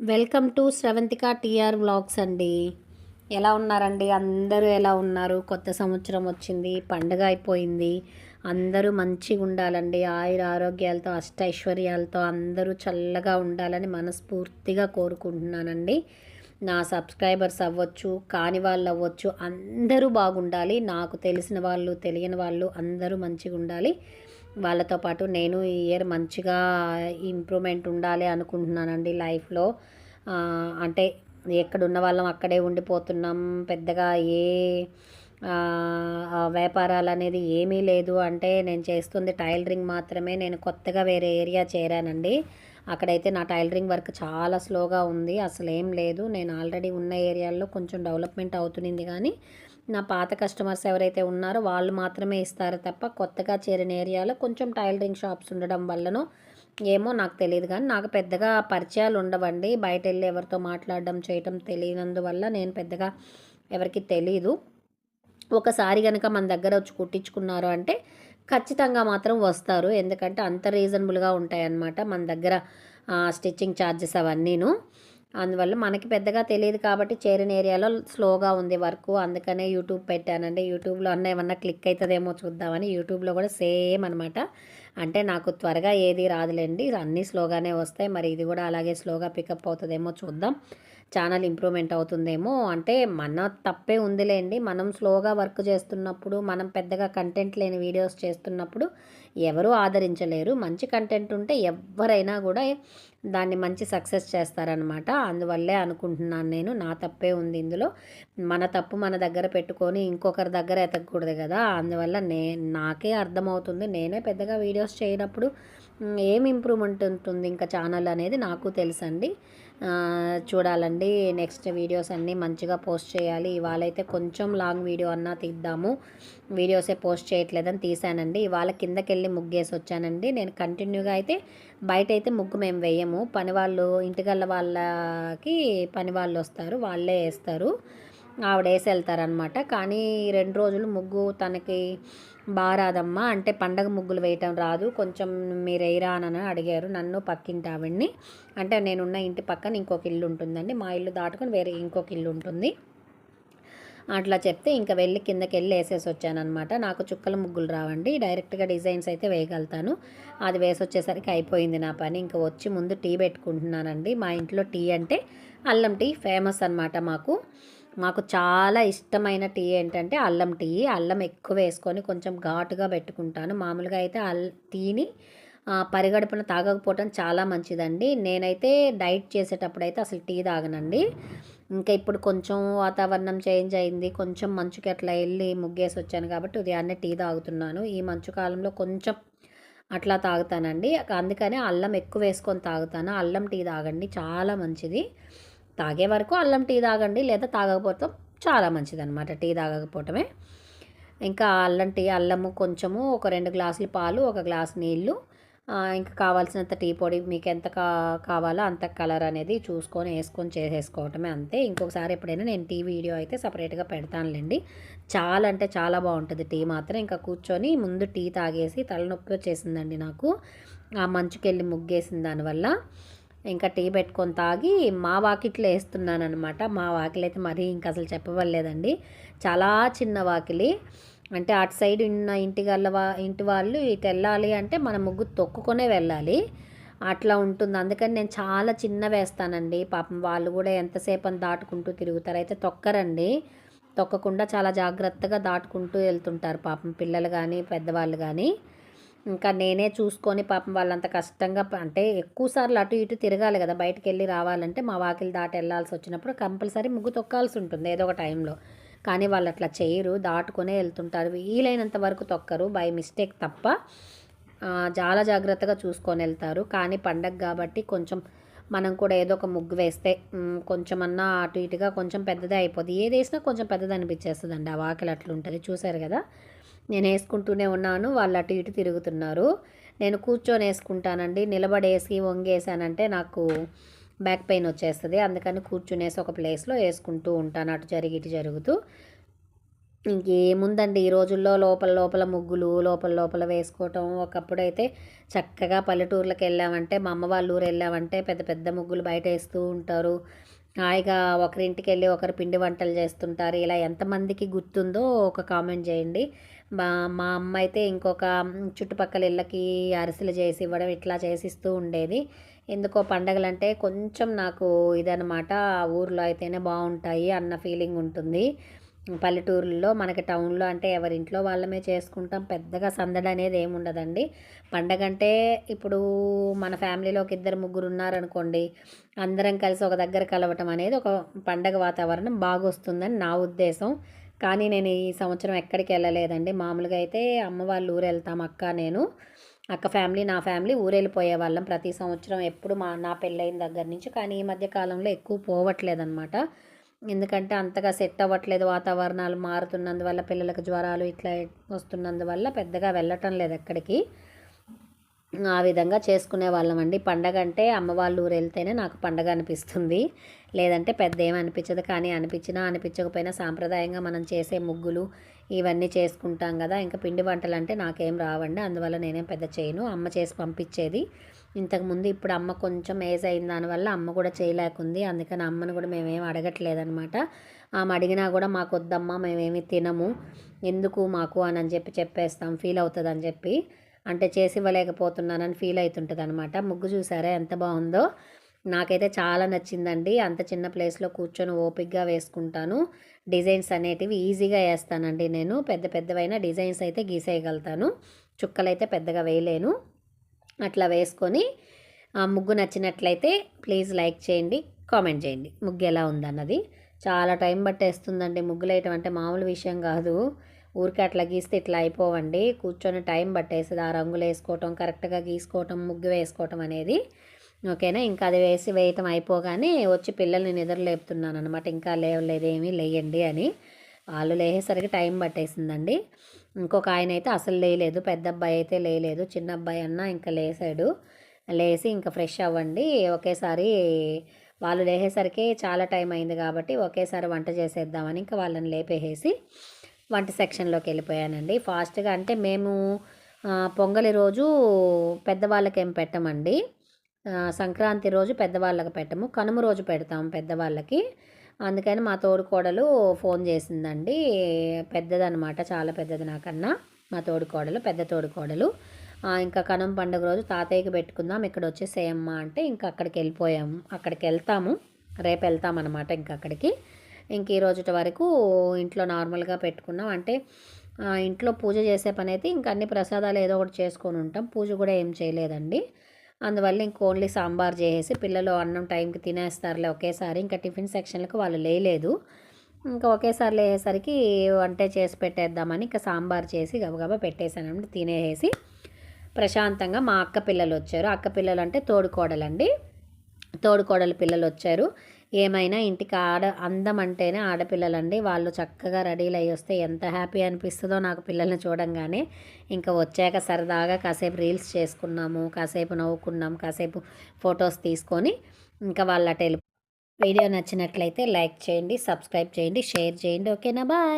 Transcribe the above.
Welcome to Sravanthika TR vlogs అండి. ఎలా ఉన్నారండి? అందరూ ఎలా ఉన్నారు? కొత్త సంవత్సరం వచ్చింది పండగ అయిపోయింది. అందరూ మంచిగా ఉండాలండి. ఆయుర ఆరోగ్యాలతో అష్టైశ్వర్యాలతో అందరూ చల్లగా ఉండాలని మనస్ఫూర్తిగా కోరుకుంటున్నానండి. నా సబ్స్క్రైబర్స్ అవ్వచ్చు కాని వాళ్ళు అవ్వచ్చు అందరూ బాగుండాలి. నాకు తెలిసిన వాళ్ళు తెలియని వాళ్ళు అందరూ మంచిగా ఉండాలి. వాళ్ళతో పాటు నేను ఈ ఇయర్ మంచిగా ఇంప్రూవ్మెంట్ ఉండాలి అనుకుంటున్నానండి లైఫ్లో. అంటే ఎక్కడున్న వాళ్ళం అక్కడే ఉండిపోతున్నాం. పెద్దగా ఏ వ్యాపారాలు అనేది ఏమీ లేదు. అంటే నేను చేస్తుంది టైలరింగ్ మాత్రమే. నేను కొత్తగా వేరే ఏరియా చేరానండి. అక్కడైతే నా టైలరింగ్ వర్క్ చాలా స్లోగా ఉంది. అసలు ఏం లేదు. నేను ఆల్రెడీ ఉన్న ఏరియాల్లో కొంచెం డెవలప్మెంట్ అవుతుంది కానీ నా పాత కస్టమర్స్ ఎవరైతే ఉన్నారో వాళ్ళు మాత్రమే ఇస్తారు తప్ప కొత్తగా చేరిన ఏరియాలో కొంచెం టైలరింగ్ షాప్స్ ఉండడం వల్లనో ఏమో నాకు తెలియదు కానీ నాకు పెద్దగా పరిచయాలు ఉండవండి. బయట వెళ్ళి ఎవరితో మాట్లాడడం చేయటం తెలియనందువల్ల నేను పెద్దగా ఎవరికి తెలీదు. ఒకసారి కనుక మన దగ్గర వచ్చి కుట్టించుకున్నారు అంటే ఖచ్చితంగా మాత్రం వస్తారు. ఎందుకంటే అంత రీజనబుల్గా ఉంటాయన్నమాట మన దగ్గర స్టిచ్చింగ్ ఛార్జెస్ అవన్నీను. అందువల్ల మనకి పెద్దగా తెలియదు కాబట్టి చేరిన ఏరియాలో స్లోగా ఉంది వర్క్. అందుకనే యూట్యూబ్ పెట్టానండి. యూట్యూబ్లో అన్న ఏమన్నా క్లిక్ అవుతుందేమో చూద్దామని యూట్యూబ్లో కూడా సేమ్ అనమాట అంటే నాకు త్వరగా ఏది రాదులేండి. అన్నీ స్లోగానే వస్తాయి. మరి ఇది కూడా అలాగే స్లోగా పికప్ అవుతుందేమో చూద్దాం. ఛానల్ ఇంప్రూవ్మెంట్ అవుతుందేమో అంటే మన తప్పే ఉందిలేండి. మనం స్లోగా వర్క్ చేస్తున్నప్పుడు మనం పెద్దగా కంటెంట్ లేని వీడియోస్ చేస్తున్నప్పుడు ఎవరూ ఆదరించలేరు. మంచి కంటెంట్ ఉంటే ఎవరైనా కూడా దాన్ని మంచి సక్సెస్ చేస్తారనమాట. అందువల్లే అనుకుంటున్నాను నేను నా తప్పే ఉంది ఇందులో. మన తప్పు మన దగ్గర పెట్టుకొని ఇంకొకరి దగ్గర ఎతకూడదు కదా. అందువల్ల నే నాకే అర్థమవుతుంది. నేనే పెద్దగా వీడియోస్ చేయనప్పుడు ఏం ఇంప్రూవ్మెంట్ ఉంటుంది? ఇంకా ఛానల్ అనేది నాకు తెలుసండి. చూడాలండి నెక్స్ట్ వీడియోస్ అన్నీ మంచిగా పోస్ట్ చేయాలి. ఇవాళ అయితే కొంచెం లాంగ్ వీడియో అన్నా తీద్దాము. వీడియోసే పోస్ట్ చేయట్లేదని తీసానండి. ఇవాళ కిందకి వెళ్ళి ముగ్గేసి వచ్చానండి. నేను కంటిన్యూగా అయితే బయట అయితే ముగ్గు మేము వేయము. పని వాళ్ళు ఇంటికల్ల వాళ్ళకి పని వాళ్ళు వస్తారు. వాళ్ళే వేస్తారు. ఆవిడ వేసి వెళ్తారనమాట కానీ రెండు రోజులు ముగ్గు తనకి బారాదమ్మ. అంటే పండగ ముగ్గులు వేయటం రాదు. కొంచెం మీరు వేయరా అని అడిగారు. నన్ను పక్కింటి ఆవిడ్ని. అంటే నేనున్న ఇంటి పక్కన ఇంకొక ఇల్లు ఉంటుందండి. మా ఇల్లు దాటుకొని వేరే ఇంకొక ఇల్లు ఉంటుంది. అట్లా చెప్తే ఇంకా వెళ్ళి కిందకి వెళ్ళి వేసేసి వచ్చానమాట నాకు చుక్కల ముగ్గులు రావండి. డైరెక్ట్గా డిజైన్స్ అయితే వేయగలుగుతాను. అది వేసి వచ్చేసరికి అయిపోయింది నా పని. ఇంకా వచ్చి ముందు టీ పెట్టుకుంటున్నానండి. మా ఇంట్లో టీ అంటే అల్లం టీ ఫేమస్ అనమాట మాకు. మాకు చాలా ఇష్టమైన టీ ఏంటంటే అల్లం టీ. అల్లం ఎక్కువ వేసుకొని కొంచెం ఘాటుగా పెట్టుకుంటాను. మామూలుగా అయితే అల్ టీని పరిగడుపున తాగకపోవటం చాలా మంచిదండి. నేనైతే డైట్ చేసేటప్పుడు అయితే అసలు టీ తాగనండి. ఇంకా ఇప్పుడు కొంచెం వాతావరణం చేంజ్ అయింది. కొంచెం మంచుకి అట్లా వెళ్ళి ముగ్గేసి వచ్చాను కాబట్టి ఉదయాన్నే టీ తాగుతున్నాను. ఈ మంచు కాలంలో కొంచెం అట్లా తాగుతానండి. అందుకనే అల్లం ఎక్కువ వేసుకొని తాగుతాను. అల్లం టీ తాగండి. చాలా మంచిది. తాగే వరకు అల్లం టీ తాగండి లేదా తాగకపోతే చాలా మంచిది అనమాట టీ తాగకపోవటమే. ఇంకా అల్లం టీ అల్లము కొంచెము ఒక రెండు గ్లాసులు పాలు ఒక గ్లాస్ నీళ్ళు ఇంకా కావాల్సినంత టీ పొడి మీకు ఎంత కా కావాలో అంత కలర్ అనేది చూసుకొని వేసుకొని చేసేసుకోవటమే అంతే. ఇంకొకసారి ఎప్పుడైనా నేను టీ వీడియో అయితే సపరేట్గా పెడతానులేండి. చాలా అంటే చాలా బాగుంటుంది టీ మాత్రం. ఇంకా కూర్చొని ముందు టీ తాగేసి తలనొప్పి వచ్చేసిందండి నాకు. ఆ మంచుకెళ్ళి ముగ్గేసిన దానివల్ల ఇంకా టీ పెట్టుకొని తాగి మా వాకిట్లో వేస్తున్నాను అనమాట మా వాకిలి అయితే మరీ ఇంకా అసలు చెప్పవలేదండి చాలా చిన్న వాకిలి. అంటే అటు సైడ్ ఉన్న ఇంటి గల్ల వా ఇంటి వాళ్ళు ఇటు వెళ్ళాలి అంటే మన ముగ్గు తొక్కుకొనే వెళ్ళాలి. అట్లా ఉంటుంది. అందుకని నేను చాలా చిన్న వేస్తానండి. పాపం వాళ్ళు కూడా ఎంతసేపు అని దాటుకుంటూ తిరుగుతారు. అయితే తొక్కరండి. తొక్కకుండా చాలా జాగ్రత్తగా దాటుకుంటూ వెళ్తుంటారు. పాపం పిల్లలు కానీ పెద్దవాళ్ళు కానీ ఇంకా నేనే చూసుకొని పాపం వాళ్ళంత కష్టంగా అంటే ఎక్కువసార్లు అటు ఇటు తిరగాలి కదా బయటకు వెళ్ళి రావాలంటే మా వాకిలి దాటి వెళ్ళాల్సి వచ్చినప్పుడు కంపల్సరీ ముగ్గు తొక్కాల్సి ఉంటుంది ఏదో ఒక టైంలో. కానీ వాళ్ళు అట్లా చేయరు దాటుకొనే వెళ్తుంటారు. వీలైనంత వరకు తొక్కరు బై మిస్టేక్ తప్ప చాలా జాగ్రత్తగా చూసుకొని వెళ్తారు. కానీ పండగ కాబట్టి కొంచెం మనం కూడా ఏదో ఒక ముగ్గు వేస్తే కొంచెం అన్నా అటు ఇటుగా కొంచెం పెద్దదే అయిపోద్ది. ఏది వేసినా కొంచెం పెద్దది అనిపించేస్తుందండి ఆ వాకిలి అట్లా ఉంటుంది చూసారు కదా? నేను వేసుకుంటూనే ఉన్నాను వాళ్ళు అటు ఇటు తిరుగుతున్నారు. నేను కూర్చొని వేసుకుంటానండి నిలబడేసి వంగేసానంటే నాకు బ్యాక్ పెయిన్ వచ్చేస్తుంది. అందుకని కూర్చునేసి ఒక ప్లేస్లో వేసుకుంటూ ఉంటాను అటు జరిగి ఇటు జరుగుతూ. ఇంకేముందండి ఈ రోజుల్లో లోపల లోపల ముగ్గులు లోపల లోపల వేసుకోవటం. ఒకప్పుడైతే చక్కగా పల్లెటూర్లకు వెళ్ళామంటే మా అమ్మ వాళ్ళ ఊరు వెళ్ళామంటే పెద్ద పెద్ద ముగ్గులు బయట వేస్తూ ఉంటారు. హాయిగా ఒకరింటికి వెళ్ళి ఒకరు పిండి వంటలు చేస్తుంటారు. ఇలా ఎంతమందికి గుర్తుందో ఒక కామెంట్ చేయండి. మా మా అమ్మ అయితే ఇంకొక చుట్టుపక్కల ఇళ్ళకి అరిసెలు చేసి ఇవ్వడం ఇట్లా చేసిస్తూ ఉండేది. ఎందుకో పండగలంటే కొంచెం నాకు ఇదనమాట ఊర్లో అయితేనే బాగుంటాయి అన్న ఫీలింగ్ ఉంటుంది. పల్లెటూరుల్లో మనకి టౌన్లో అంటే ఎవరింట్లో వాళ్ళమే చేసుకుంటాం. పెద్దగా సందడి అనేది ఏమి ఉండదండి. పండగ అంటే ఇప్పుడు మన ఫ్యామిలీలోకి ఇద్దరు ముగ్గురు ఉన్నారనుకోండి అందరం కలిసి ఒక దగ్గర కలవటం అనేది ఒక పండగ వాతావరణం బాగొస్తుందని నా ఉద్దేశం. కానీ నేను ఈ సంవత్సరం ఎక్కడికి వెళ్ళలేదండి. మామూలుగా అయితే అమ్మ వాళ్ళు ఊరు వెళ్తాం అక్క నేను. అక్క ఫ్యామిలీ నా ఫ్యామిలీ ఊరు వెళ్ళిపోయే వాళ్ళం ప్రతి సంవత్సరం. ఎప్పుడు మా నా పెళ్ళైన దగ్గర నుంచి. కానీ ఈ మధ్య కాలంలో ఎక్కువ పోవట్లేదన్నమాట. ఎందుకంటే అంతగా సెట్ అవ్వట్లేదు వాతావరణాలు మారుతున్నందువల్ల పిల్లలకు జ్వరాలు ఇట్లా వస్తున్నందువల్ల పెద్దగా వెళ్ళటం లేదు ఎక్కడికి. ఆ విధంగా చేసుకునే వాళ్ళం అండి పండగ అంటే అమ్మ వాళ్ళ ఊరు వెళ్తేనే నాకు పండగ అనిపిస్తుంది. లేదంటే పెద్ద ఏమి అనిపించదు. కానీ అనిపించినా అనిపించకపోయినా సాంప్రదాయంగా మనం చేసే ముగ్గులు ఇవన్నీ చేసుకుంటాం కదా. ఇంకా పిండి వంటలు అంటే నాకేం రావండి. అందువల్ల నేనేం పెద్ద చేయను. అమ్మ చేసి పంపించేది. ఇంతకుముందు ఇప్పుడు అమ్మ కొంచెం ఏజ్ అయిన దానివల్ల అమ్మ కూడా చేయలేకుంది. అందుకని అమ్మను కూడా మేమేం అడగట్లేదనమాట. ఆమె అడిగినా కూడా మాకు వద్దమ్మా మేమేమి తినము. ఎందుకు మాకు అని అని చెప్పి చెప్పేస్తాం. ఫీల్ అవుతుంది అని చెప్పి. అంటే చేసి ఇవ్వలేకపోతున్నానని ఫీల్ అవుతుంటుంది అనమాట ముగ్గు చూసారా ఎంత బాగుందో? నాకైతే చాలా నచ్చిందండి. అంత చిన్న ప్లేస్లో కూర్చొని ఓపిక్గా వేసుకుంటాను. డిజైన్స్ అనేటివి ఈజీగా వేస్తానండి నేను. పెద్ద పెద్దవైన డిజైన్స్ అయితే గీసేయగలుగుతాను. చుక్కలు అయితే పెద్దగా వేయలేను. అట్లా వేసుకొని ఆ ముగ్గు నచ్చినట్లయితే ప్లీజ్ లైక్ చేయండి కామెంట్ చేయండి. ముగ్గు ఎలా ఉందన్నది. చాలా టైం పట్టేస్తుందండి. ముగ్గులు వేయటం అంటే మామూలు విషయం కాదు. ఊరికే అట్లా గీస్తే ఇట్లా అయిపోవండి. కూర్చొని టైం పట్టేస్తుంది. ఆ రంగులు వేసుకోవటం కరెక్ట్గా గీసుకోవటం ముగ్గు వేసుకోవటం అనేది. ఓకేనా? ఇంకా అది వేసి వేయటం అయిపోగానే వచ్చి పిల్లల్ని నిద్ర లేపుతున్నాను అనమాట ఇంకా లేవలేదు ఏమీ లేయండి అని. వాళ్ళు లేసేసరికి టైం పట్టేసిందండి. ఇంకొక ఆయన అయితే అసలు లేయలేదు పెద్ద అబ్బాయి అయితే లేయలేదు చిన్న అబ్బాయి అన్న ఇంకా లేసాడు. లేచి ఇంకా ఫ్రెష్ అవ్వండి. ఒకేసారి వాళ్ళు లేసేసరికి చాలా టైం అయింది కాబట్టి ఒకేసారి వంట చేసేద్దామని ఇంకా వాళ్ళని లేపేసేసి వంట సెక్షన్లోకి వెళ్ళిపోయానండి. ఫాస్ట్గా అంటే మేము పొంగలి రోజు పెద్దవాళ్ళకి ఏం పెట్టమండి సంక్రాంతి రోజు పెద్దవాళ్ళకి పెట్టము. కనుమ రోజు పెడతాం పెద్దవాళ్ళకి. అందుకని మా తోడుకోడలు ఫోన్ చేసిందండి. పెద్దదనమాట చాలా పెద్దది నాకన్నా. మా తోడుకోడలు పెద్ద తోడుకోడలు. ఇంకా కనుమ పండుగ రోజు తాతయ్యకి పెట్టుకుందాం ఇక్కడ వచ్చేసేయమ్మా అంటే ఇంకా అక్కడికి వెళ్ళిపోయాము అక్కడికి వెళ్తాము. రేపు వెళ్తామన్నమాట ఇంకా అక్కడికి. ఇంక ఈ వరకు ఇంట్లో నార్మల్గా పెట్టుకున్నాం. అంటే ఇంట్లో పూజ చేసే పని అయితే ఇంక అన్ని ప్రసాదాలు ఏదో ఒకటి చేసుకొని ఉంటాం. పూజ కూడా ఏం చేయలేదండి. అందువల్ల ఇంక ఓన్లీ సాంబార్ చేసేసి పిల్లలు అన్నం టైంకి తినేస్తారులే ఒకేసారి. ఇంకా టిఫిన్ సెక్షన్లకు వాళ్ళు లేలేదు ఇంకా ఒకేసారి లేసరికి వంట చేసి పెట్టేద్దామని ఇంకా సాంబార్ చేసి గబగబా పెట్టేశానండి. తినేసి ప్రశాంతంగా మా అక్క పిల్లలు వచ్చారు. అక్క పిల్లలు అంటే తోడుకోడలండి. తోడుకోడలు పిల్లలు వచ్చారు. ఏమైనా ఇంటికి ఆడ అందం అంటేనే ఆడపిల్లలండి. వాళ్ళు చక్కగా రెడీలు అయ్యి వస్తే ఎంత హ్యాపీ అనిపిస్తుందో నాకు పిల్లల్ని చూడంగానే. ఇంకా వచ్చాక సరదాగా కాసేపు రీల్స్ చేసుకున్నాము కాసేపు నవ్వుకున్నాం కాసేపు ఫొటోస్ తీసుకొని ఇంకా వాళ్ళ టెలి వీడియో నచ్చినట్లయితే లైక్ చేయండి సబ్స్క్రైబ్ చేయండి షేర్ చేయండి. ఓకేనా? బాయ్.